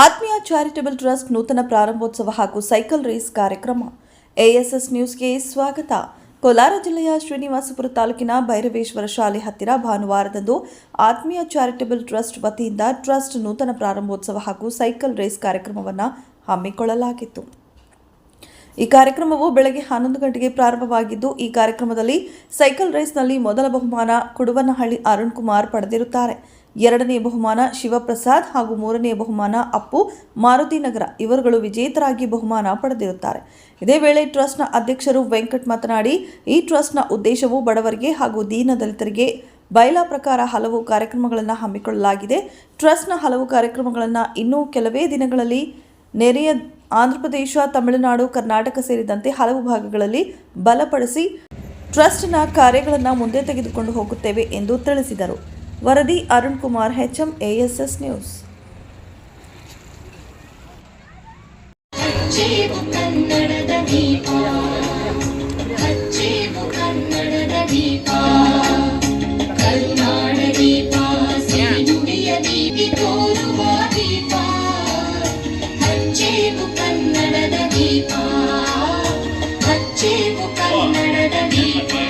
ಆತ್ಮೀಯ charitable trust ನೂತನ ಪ್ರಾರಂಭೋತ್ಸವ ಹಾಗೂ ಸೈಕಲ್ ರೇಸ್ ಕಾರ್ಯಕ್ರಮ. ಎಎಸ್ಎಸ್ ನ್ಯೂಸ್ಗೆ ಸ್ವಾಗತ. ಕೋಲಾರ ಜಿಲ್ಲೆಯ ಶ್ರೀನಿವಾಸಪುರ ತಾಲೂಕಿನ ಭೈರವೇಶ್ವರ ಶಾಲೆ ಹತ್ತಿರ ಭಾನುವಾರದಂದು ಆತ್ಮೀಯ ಚಾರಿಟಬಲ್ ಟ್ರಸ್ಟ್ ವತಿಯಿಂದ ಟ್ರಸ್ಟ್ ನೂತನ ಪ್ರಾರಂಭೋತ್ಸವ ಹಾಗೂ ಸೈಕಲ್ ರೇಸ್ ಕಾರ್ಯಕ್ರಮವನ್ನು ಹಮ್ಮಿಕೊಳ್ಳಲಾಗಿತ್ತು. ಈ ಕಾರ್ಯಕ್ರಮವು ಬೆಳಗ್ಗೆ ಹನ್ನೊಂದು ಗಂಟೆಗೆ ಪ್ರಾರಂಭವಾಗಿದ್ದು, ಈ ಕಾರ್ಯಕ್ರಮದಲ್ಲಿ ಸೈಕಲ್ ರೇಸ್ನಲ್ಲಿ ಮೊದಲ ಬಹುಮಾನ ಕುಡುವನಹಳ್ಳಿ ಅರುಣ್ ಕುಮಾರ್ ಪಡೆದಿರುತ್ತಾರೆ. ಎರಡನೇ ಬಹುಮಾನ ಶಿವಪ್ರಸಾದ್ ಹಾಗೂ ಮೂರನೇ ಬಹುಮಾನ ಅಪ್ಪು ಮಾರುತಿನಗರ ಇವರುಗಳು ವಿಜೇತರಾಗಿ ಬಹುಮಾನ ಪಡೆದಿರುತ್ತಾರೆ. ಇದೇ ವೇಳೆ ಟ್ರಸ್ಟ್ನ ಅಧ್ಯಕ್ಷರು ವೆಂಕಟ್ ಮಾತನಾಡಿ, ಈ ಟ್ರಸ್ಟ್ನ ಉದ್ದೇಶವು ಬಡವರಿಗೆ ಹಾಗೂ ದೀನ ದಲಿತರಿಗೆ ಬಯಲ ಪ್ರಕಾರ ಹಲವು ಕಾರ್ಯಕ್ರಮಗಳನ್ನು ಹಮ್ಮಿಕೊಳ್ಳಲಾಗಿದೆ. ಟ್ರಸ್ಟ್ನ ಹಲವು ಕಾರ್ಯಕ್ರಮಗಳನ್ನು ಇನ್ನೂ ಕೆಲವೇ ದಿನಗಳಲ್ಲಿ ನೆರೆಯ ಆಂಧ್ರಪ್ರದೇಶ, ತಮಿಳುನಾಡು, ಕರ್ನಾಟಕ ಸೇರಿದಂತೆ ಹಲವು ಭಾಗಗಳಲ್ಲಿ ಬಲಪಡಿಸಿ ಟ್ರಸ್ಟ್ನ ಕಾರ್ಯಗಳನ್ನು ಮುಂದೆ ತೆಗೆದುಕೊಂಡು ಹೋಗುತ್ತೇವೆ ಎಂದು ತಿಳಿಸಿದರು. वरदी अरुण कुमार हेचम एएसएस न्यूज़ ಕನ್ನಡದ ದೀಪ ಹಚ್ಚೇವು ಕನ್ನಡದ ದೀಪ